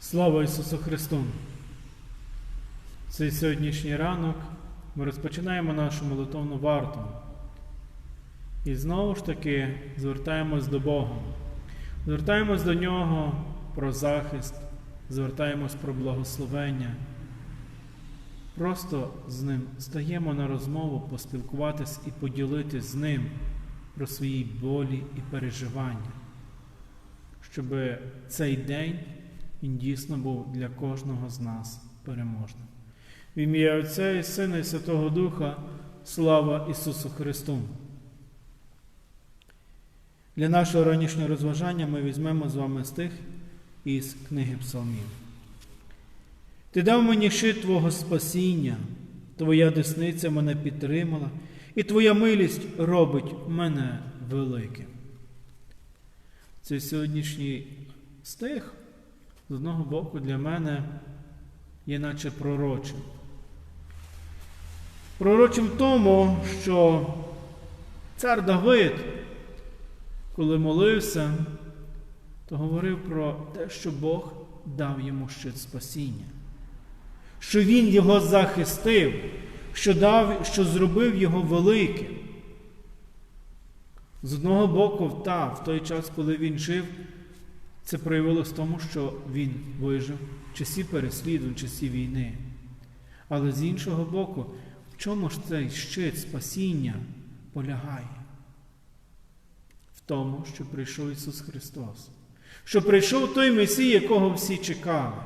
Слава Ісусу Христу! Цей сьогоднішній ранок ми розпочинаємо нашу молитовну варту. І знову ж таки звертаємось до Бога. Звертаємось до Нього про захист, звертаємось про благословення. Просто з ним стаємо на розмову, поспілкуватись і поділитись з ним про свої болі і переживання, щоб цей день він дійсно був для кожного з нас переможним. В ім'я Отця і Сина і Святого Духа, слава Ісусу Христу! Для нашого ранішнього розважання ми візьмемо з вами стих із книги Псалмів. Ти дав мені щит Твого спасіння, Твоя десниця мене підтримала, і Твоя милість робить мене великим. Цей сьогоднішній стих, з одного боку, для мене є наче пророчим. Пророчим в тому, що цар Давид, коли молився, то говорив про те, що Бог дав йому щит спасіння, що Він його захистив, що, дав, що зробив його великим. З одного боку, та, в той час, коли він жив, це проявилось в тому, що він вижив в часі переслідувань, часі війни. Але з іншого боку, в чому ж цей щит спасіння полягає? В тому, що прийшов Ісус Христос, що прийшов той Месій, якого всі чекали.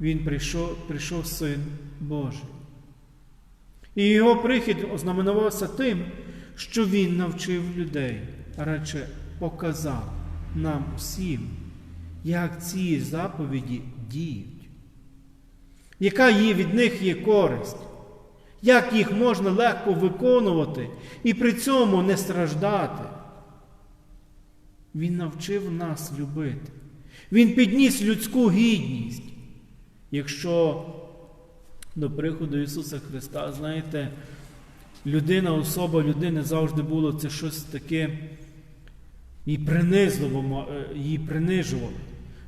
Він прийшов, прийшов Син Божий. І його прихід ознаменувався тим, що Він навчив людей, а радше показав нам всім, як ці заповіді діють, яка є від них є користь, як їх можна легко виконувати і при цьому не страждати. Він навчив нас любити. Він підніс людську гідність. Якщо до приходу Ісуса Христа, знаєте, людина, особа людини завжди було це щось таке і принизливо, її принижувало.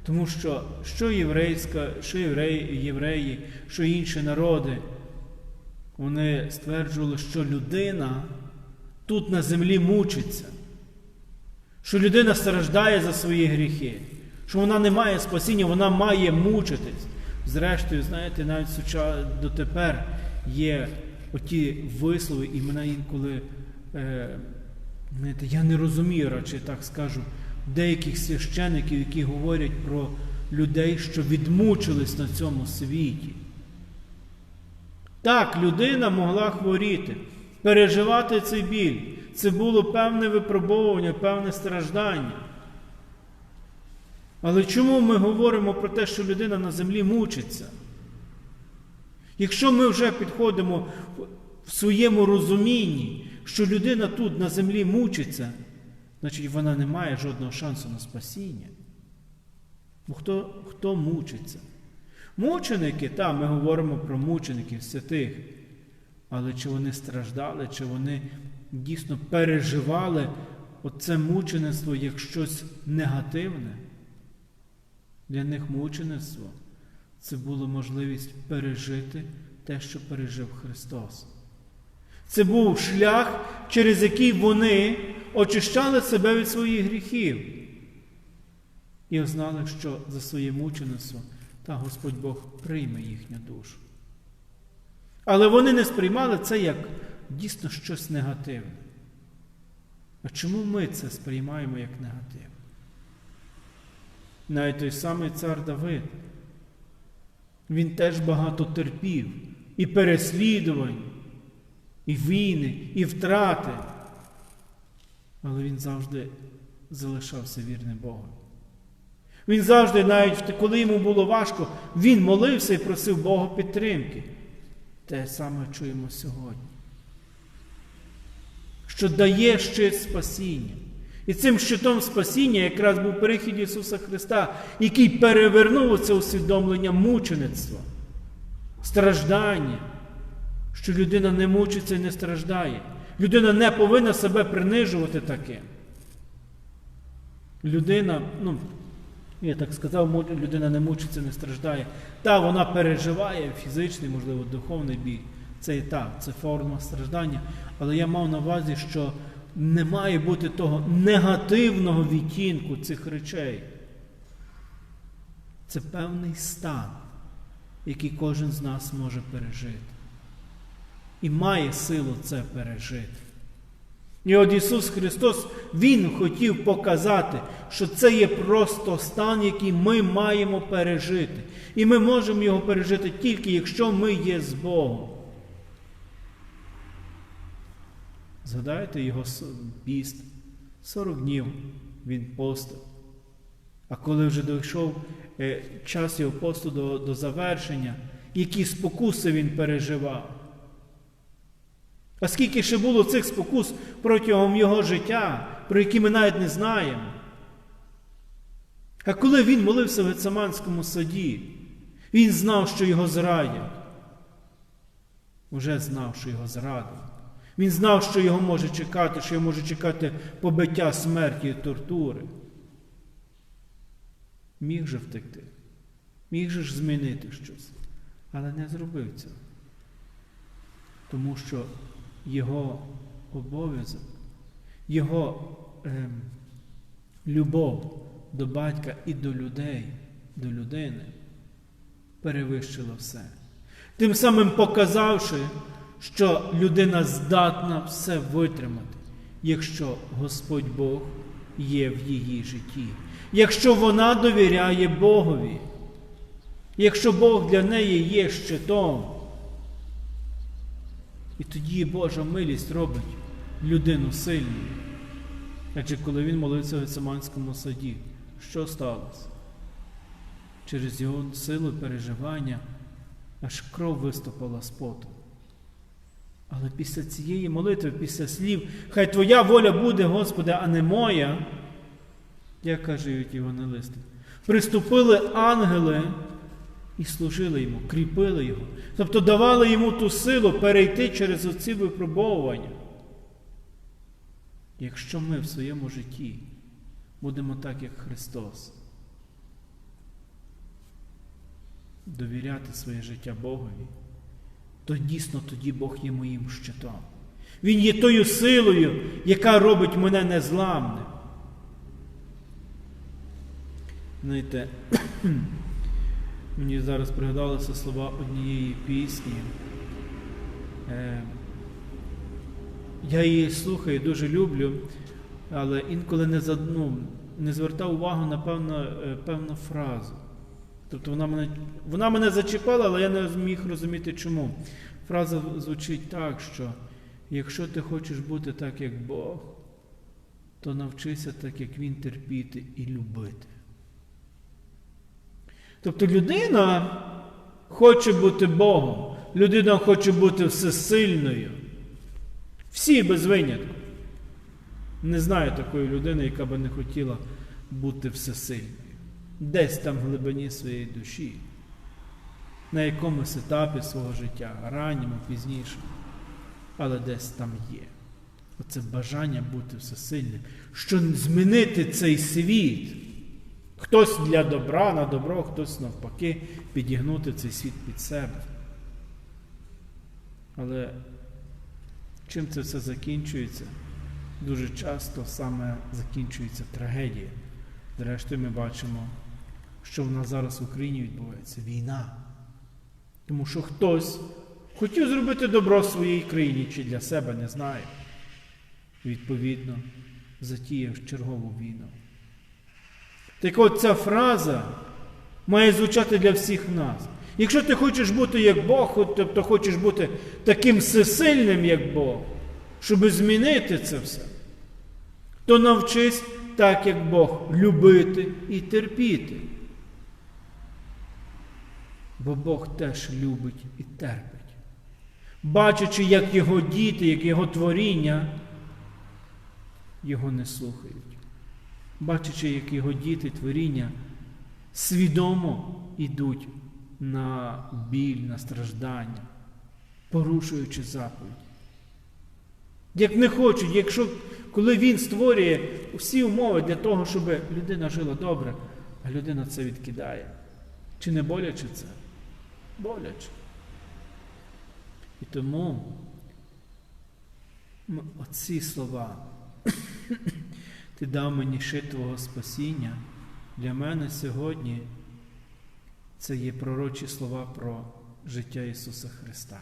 Тому що що єврейська, що євреї, євреї, що інші народи, вони стверджували, що людина тут на землі мучиться, що людина страждає за свої гріхи, що вона не має спасіння, вона має мучитись. Зрештою, знаєте, навіть дотепер є оті вислови, і мене інколи, е, знаєте, я не розумію, радше так скажу, деяких священиків, які говорять про людей, що відмучились на цьому світі. Так, людина могла хворіти, переживати цей біль. Це було певне випробовування, певне страждання. Але чому ми говоримо про те, що людина на землі мучиться? Якщо ми вже підходимо в своєму розумінні, що людина тут на землі мучиться, значить вона не має жодного шансу на спасіння. Бо хто хто мучиться? Мученики, так, ми говоримо про мучеників святих. Але чи вони страждали, чи вони дійсно переживали оце мучеництво як щось негативне? Для них мучеництво це було можливість пережити те, що пережив Христос. Це був шлях, через який вони очищали себе від своїх гріхів і знали, що за своє мучеництво та Господь Бог прийме їхню душу. Але вони не сприймали це як дійсно щось негативне. А чому ми це сприймаємо як негатив? Навіть той самий цар Давид, він теж багато терпів і переслідувань, і війни, і втрати. Але він завжди залишався вірним Богом. Він завжди, навіть коли йому було важко, він молився і просив Бога підтримки. Те саме чуємо сьогодні. Що дає щит спасіння. І цим щитом спасіння якраз був перехід Ісуса Христа, який перевернув це усвідомлення мучеництва, страждання, що людина не мучиться і не страждає. Людина не повинна себе принижувати таким. Людина, ну, Я так сказав, людина не мучиться, не страждає. Та вона переживає фізичний, можливо, духовний біль. Це і так, це форма страждання. Але я мав на увазі, що не має бути того негативного відтінку цих речей. Це певний стан, який кожен з нас може пережити. І має силу це пережити. І от Ісус Христос, Він хотів показати, що це є просто стан, який ми маємо пережити. І ми можемо його пережити тільки якщо ми є з Богом. Згадайте його піст. 40 днів він постив. А коли вже дійшов е, час його посту до, до завершення, які спокуси він переживав. А скільки ще було цих спокус протягом його життя, про які ми навіть не знаємо. А коли він молився в Гецаманському саді, він знав, що його зрадять. Уже знав, що його зрадили. Він знав, що його може чекати, що його може чекати побиття смерті і тортури. Міг же втекти, міг же ж змінити щось, але не зробив цього. Тому що його обов'язок, його ем, любов до батька і до людей, до людини перевищила все. Тим самим показавши, що людина здатна все витримати, якщо Господь Бог є в її житті, якщо вона довіряє Богові, якщо Бог для неї є щитом. І тоді Божа милість робить людину сильною. Адже коли він молився в Гециманському саді, що сталося? Через його силу переживання аж кров виступила з поту. Але після цієї молитви, після слів, хай Твоя воля буде, Господи, а не моя, як кажуть євангелисти, приступили ангели і служили йому, кріпили його. Тобто давали йому ту силу перейти через оці випробовування. Якщо ми в своєму житті будемо так, як Христос, довіряти своє життя Богові, то дійсно тоді Бог є моїм щитом. Він є тою силою, яка робить мене незламним. Знаєте, мені зараз пригадалися слова однієї пісні. Е, Я її слухаю, дуже люблю, але інколи не за- ну, не звертав увагу на певну, е, певну фразу. Тобто вона мене, вона мене зачіпала, але я не зміг розуміти чому. Фраза звучить так, що якщо ти хочеш бути так, як Бог, то навчися так, як Він терпіти і любити. Тобто людина хоче бути Богом, людина хоче бути всесильною. Всі без винятку. Не знаю такої людини, яка би не хотіла бути всесильною. Десь там в глибині своєї душі, на якомусь етапі свого життя, ранньому, пізнішому, але десь там є. Оце бажання бути всесильним, що змінити цей світ. Хтось для добра на добро, хтось навпаки підігнути цей світ під себе. Але чим це все закінчується? Дуже часто саме закінчується трагедія. Зрештою, ми бачимо, що в нас зараз в Україні відбувається війна. Тому що хтось хотів зробити добро своїй країні чи для себе, не знаю. Відповідно, затіяв чергову війну. Так от ця фраза має звучати для всіх нас. Якщо ти хочеш бути як Бог, тобто хочеш бути таким всесильним, як Бог, щоб змінити це все, то навчись так, як Бог, любити і терпіти. Бо Бог теж любить і терпить. Бачачи, як його діти, як його творіння, його не слухають. Бачачи, як його діти, творіння свідомо йдуть на біль, на страждання, порушуючи заповідь. Як не хочуть, якщо коли він створює всі умови для того, щоб людина жила добре, А людина це відкидає. Чи не боляче це? Боляче. І тому оці слова, ти дав мені шитвого спасіння, для мене сьогодні це є пророчі слова про життя Ісуса Христа.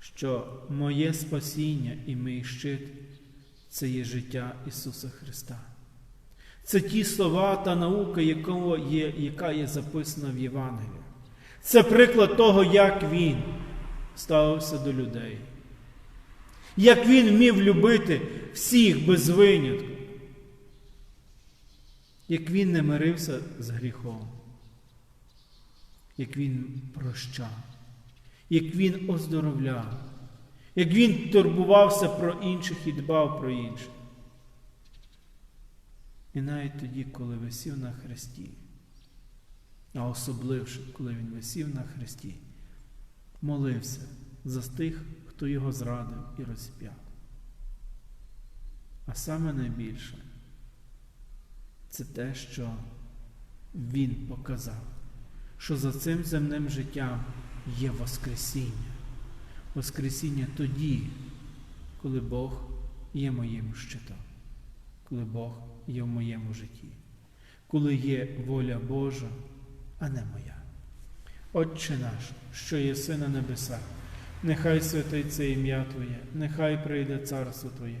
Що моє спасіння і мій щит це є життя Ісуса Христа. Це ті слова та наука, якого є, яка є записана в Євангелії. Це приклад того, як Він ставився до людей. Як Він вмів любити всіх без винятку. Як Він не мирився з гріхом. Як Він прощав. Як Він оздоровляв. Як Він турбувався про інших і дбав про інших. І навіть тоді, коли висів на хресті, а особливо, коли він висів на хресті, молився за тих, хто його зрадив і розп'яв. А саме найбільше це те, що він показав, що за цим земним життям є Воскресіння. Воскресіння тоді, коли Бог є моїм щитом, коли Бог є в моєму житті, коли є воля Божа, а не моя. Отче наш, що єси на небесах, нехай святиться ім'я Твоє, нехай прийде царство Твоє,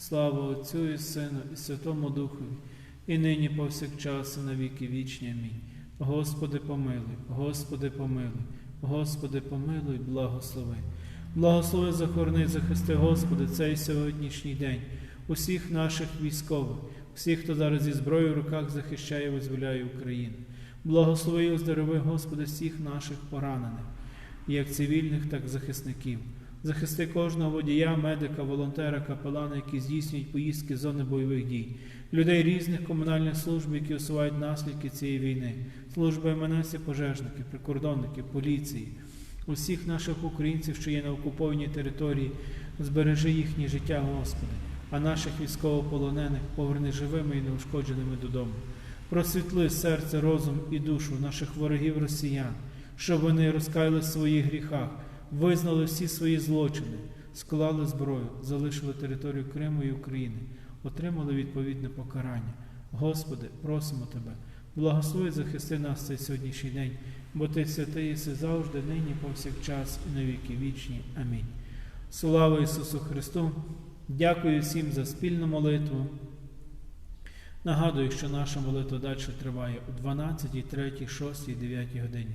Слава Отцю і Сину, і Святому Духові, і нині повсякчас, і на віки вічні. Амінь. Господи, помилуй, Господи, помилуй, Господи, помилуй, благослови. Благослови, захорони, захисти, Господи, цей сьогоднішній день, усіх наших військових, всіх, хто зараз зі зброєю в руках захищає і визволяє Україну. Благослови і оздорови, Господи, всіх наших поранених, як цивільних, так і захисників. Захисти кожного водія, медика, волонтера, капелана, які здійснюють поїздки з зони бойових дій, людей різних комунальних служб, які усувають наслідки цієї війни, служби МНС, і пожежників, прикордонників, поліції, усіх наших українців, що є на окупованій території, збережи їхнє життя, Господи, а наших військовополонених поверни живими і неушкодженими додому. Просвітли серце, розум і душу наших ворогів росіян, щоб вони розкаяли в своїх гріхах, визнали всі свої злочини, склали зброю, залишили територію Криму і України, отримали відповідне покарання. Господи, просимо Тебе, благослови захисти нас цей сьогоднішній день, бо Ти святий єси завжди, нині, повсякчас і на віки вічні. Амінь. Слава Ісусу Христу! Дякую всім за спільну молитву. Нагадую, що наша молитва далі триває о 12, 3, 6, 9 годині.